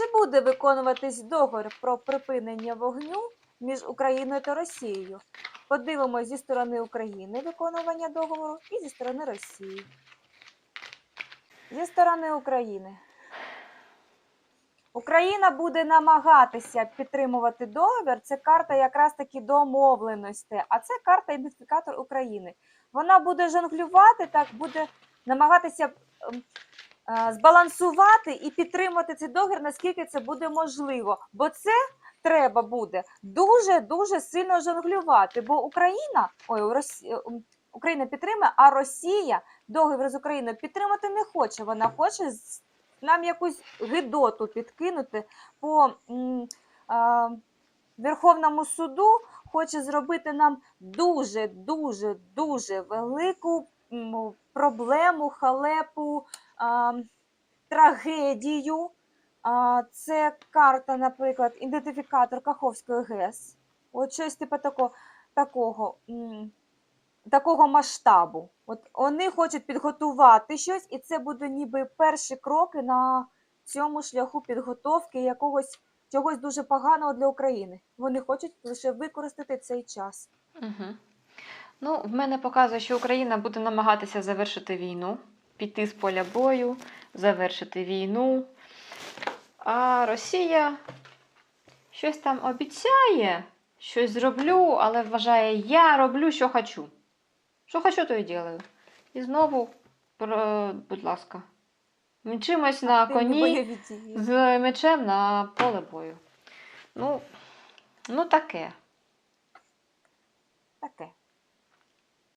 Чи буде виконуватись договір про припинення вогню між Україною та Росією? Подивимось зі сторони України виконування договору і зі сторони Росії. Зі сторони України. Україна буде намагатися підтримувати договір. Це карта якраз таки домовленості, а це карта ідентифікатор України. Вона буде жонглювати, так буде намагатися ем, збалансувати і підтримати цей договір, наскільки це буде можливо. Бо це треба буде дуже дуже сильно жонглювати. Бо Україна, ой, Росія, Україна підтримує, а Росія договір з Україною підтримати не хоче. Вона хоче нам якусь гидоту підкинути по а, Верховному суду. Хоче зробити нам дуже, дуже, дуже велику проблему, халепу, трагедію. Це карта, наприклад, ідентифікатор Каховської ГЕС. От щось типу тако, такого, м, такого масштабу. От вони хочуть підготувати щось, і це буде ніби перші кроки на цьому шляху підготовки якогось чогось дуже поганого для України. Вони хочуть лише використати цей час. Угу. Ну, в мене показує, що Україна буде намагатися завершити війну, піти з поля бою, завершити війну. А Росія щось там обіцяє, щось зроблю, але вважає, я роблю, що хочу. Що хочу, то і ділаю. І знову, будь ласка, мчимось на коні з мечем на поле бою. Ну, ну таке. Таке.